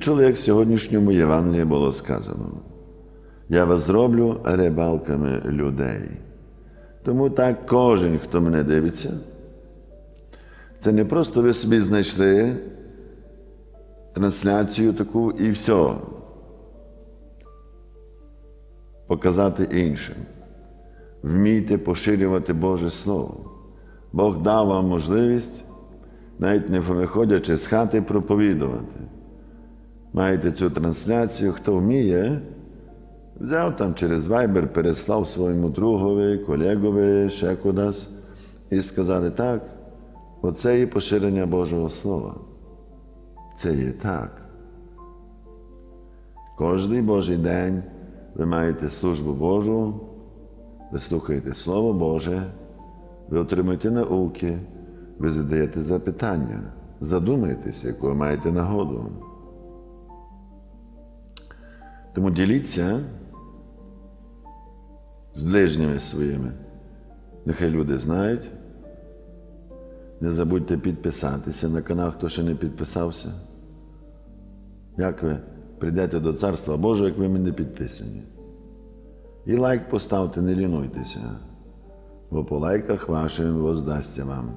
Чули, як в сьогоднішньому Євангелії було сказано: Я вас зроблю рибалками людей. Тому так кожен, хто мене дивиться, це не просто ви собі знайшли трансляцію таку і все. Показати іншим. Вмійте поширювати Боже Слово. Бог дав вам можливість, навіть не виходячи з хати, проповідувати. Маєте цю трансляцію, хто вміє, взяв там через Viber, переслав своєму другові, колегові, ще кудись, і сказали так, оце є поширення Божого Слова. Це є так. Кожний Божий день ви маєте службу Божу, ви слухаєте Слово Боже, ви отримуєте науки, ви задаєте запитання, задумайтеся, яку маєте нагоду. Тому діліться з ближніми своїми. Нехай люди знають. Не забудьте підписатися на канал, хто ще не підписався. Як ви прийдете до Царства Божого, як ви не підписані? І лайк поставте, не лінуйтеся, бо по лайках вашим воздасться вам.